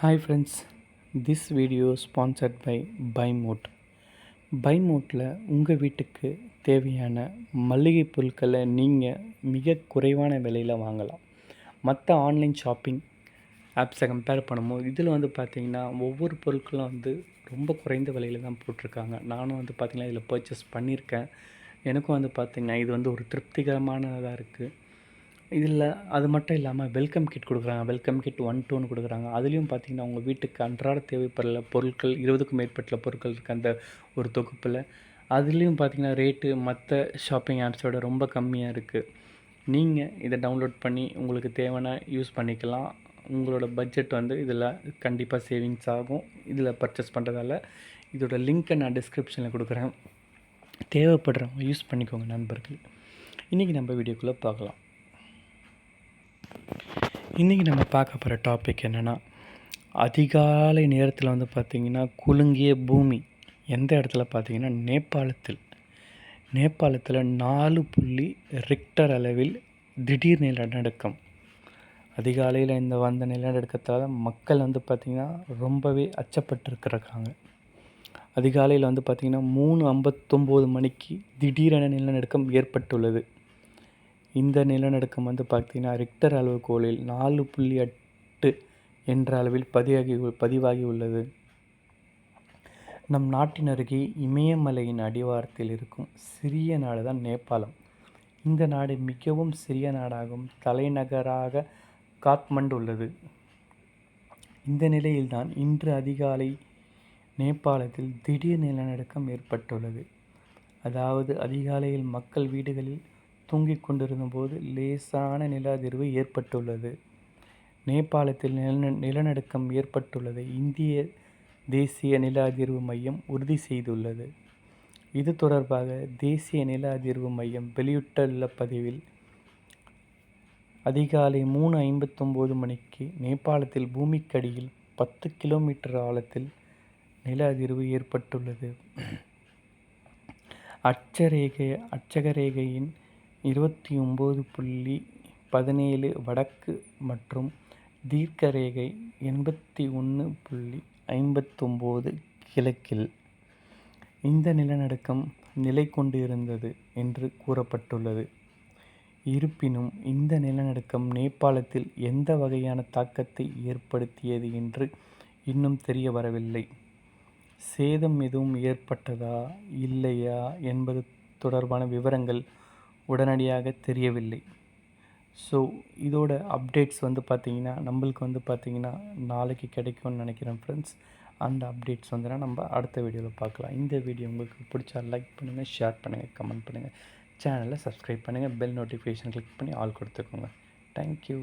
Hi friends this video sponsored by பைமோட் பைமோட்டில் உங்கள் வீட்டுக்கு தேவையான மளிகை பொருட்களை நீங்கள் மிக குறைவான விலையில் வாங்கலாம். மற்ற ஆன்லைன் ஷாப்பிங் ஆப்ஸை கம்பேர் பண்ணும்போது இதில் வந்து பார்த்திங்கன்னா ஒவ்வொரு பொருட்களும் வந்து ரொம்ப குறைந்த விலையில் தான் போட்டிருக்காங்க. நானும் வந்து பார்த்திங்கன்னா இதில் பர்ச்சேஸ் பண்ணியிருக்கேன். எனக்கும் வந்து பார்த்திங்கன்னா இது வந்து ஒரு திருப்திகரமானதாக இருக்குது இதில் அது மட்டும் இல்லாமல் வெல்கம் கிட் கொடுக்குறாங்க. வெல்கம் கிட் ஒன் டூன்னு கொடுக்குறாங்க. அதுலேயும் பார்த்திங்கன்னா உங்கள் வீட்டுக்கு அன்றாட தேவைப்படுற பொருட்கள் இருபதுக்கும் மேற்பட்ட பொருட்கள் இருக்குது அந்த ஒரு தொகுப்பில். அதுலேயும் பார்த்திங்கன்னா ரேட்டு மற்ற ஷாப்பிங் ஆப்ஸோட ரொம்ப கம்மியாக இருக்குது நீங்கள் இதை டவுன்லோட் பண்ணி உங்களுக்கு தேவையான யூஸ் பண்ணிக்கலாம். உங்களோட பட்ஜெட் வந்து இதில் கண்டிப்பாக சேவிங்ஸ் ஆகும். இதில் பர்ச்சேஸ் பண்ணுறதால இதோட லிங்க்கை நான் டிஸ்கிரிப்ஷனில் கொடுக்குறேன். தேவைப்படுறவங்க யூஸ் பண்ணிக்கோங்க நண்பர்கள். இன்றைக்கி நம்ம வீடியோக்குள்ளே பார்க்கலாம். இன்றைக்கி நம்ம பார்க்க போகிற டாபிக் என்னென்னா அதிகாலை நேரத்தில் வந்து பார்த்திங்கன்னா குலுங்கிய பூமி. எந்த இடத்துல பார்த்திங்கன்னா நேபாளத்தில். நேபாளத்தில் நாலு புள்ளி ரிக்டர் அளவில் திடீர் நிலநடுக்கம் அதிகாலையில் இந்த வந்த நிலநடுக்கத்தால் மக்கள் வந்து பார்த்திங்கன்னா ரொம்பவே அச்சப்பட்டுருக்குறாங்க. அதிகாலையில் வந்து பார்த்திங்கன்னா மூணு ஐம்பத்தொம்போது மணிக்கு திடீரென நிலநடுக்கம் ஏற்பட்டுள்ளது. இந்த நிலநடுக்கம் வந்து பார்த்திங்கன்னா ரிக்டர் அளவுகோலில் நாலு புள்ளி எட்டு என்ற அளவில் பதிவாகி பதிவாகி உள்ளது. நம் நாட்டின் அருகே இமயமலையின் அடிவாரத்தில் இருக்கும் சிறிய நாடு தான் நேபாளம். இந்த நாடு மிகவும் சிறிய நாடாகும் தலைநகராக காத்மண்டு உள்ளது. இந்த நிலையில்தான் இன்று அதிகாலை நேபாளத்தில் திடீர் நிலநடுக்கம் ஏற்பட்டுள்ளது. அதாவது அதிகாலையில் மக்கள் வீடுகளில் தூங்கிக் கொண்டிருந்தபோது லேசான நில அதிர்வு ஏற்பட்டுள்ளது. நேபாளத்தில் நில நிலநடுக்கம் ஏற்பட்டுள்ளதை இந்திய தேசிய நில அதிர்வு மையம் உறுதி செய்துள்ளது. இது தொடர்பாக தேசிய நில அதிர்வு மையம் வெளியிட்டுள்ள பதிவில் அதிகாலை மூணு ஐம்பத்தொம்போது மணிக்கு நேபாளத்தில் பூமிக்கடியில் பத்து கிலோமீட்டர் ஆழத்தில் நில அதிர்வு ஏற்பட்டுள்ளது. அச்சரேகை அச்சகரேகையின் இருபத்தி ஒம்பது புள்ளி பதினேழு வடக்கு மற்றும் தீர்க்கரேகை எண்பத்தி ஒன்று புள்ளி ஐம்பத்தொம்போது கிழக்கில் இந்த நிலநடுக்கம் நிலை கொண்டிருந்தது என்று கூறப்பட்டுள்ளது. இருப்பினும் இந்த நிலநடுக்கம் நேபாளத்தில் எந்த வகையான தாக்கத்தை ஏற்படுத்தியது என்று இன்னும் தெரிய வரவில்லை சேதம் எதுவும் ஏற்பட்டதா இல்லையா என்பது தொடர்பான விவரங்கள் உடனடியாக தெரியவில்லை. ஸோ இதோட அப்டேட்ஸ் வந்து பார்த்திங்கன்னா நம்மளுக்கு வந்து பார்த்திங்கன்னா நாளைக்கு கிடைக்கும்னு நினைக்கிறேன் ஃப்ரெண்ட்ஸ் அந்த அப்டேட்ஸ் வந்துன்னா நம்ம அடுத்த வீடியோவில் பார்க்கலாம். இந்த வீடியோ உங்களுக்கு பிடிச்சா லைக் பண்ணுங்கள் ஷேர் பண்ணுங்கள் கமெண்ட் பண்ணுங்கள் சேனலை சப்ஸ்கிரைப் பண்ணுங்கள் பெல் நோட்டிஃபிகேஷன் கிளிக் பண்ணி ஆல் கொடுத்துக்கோங்க. Thank you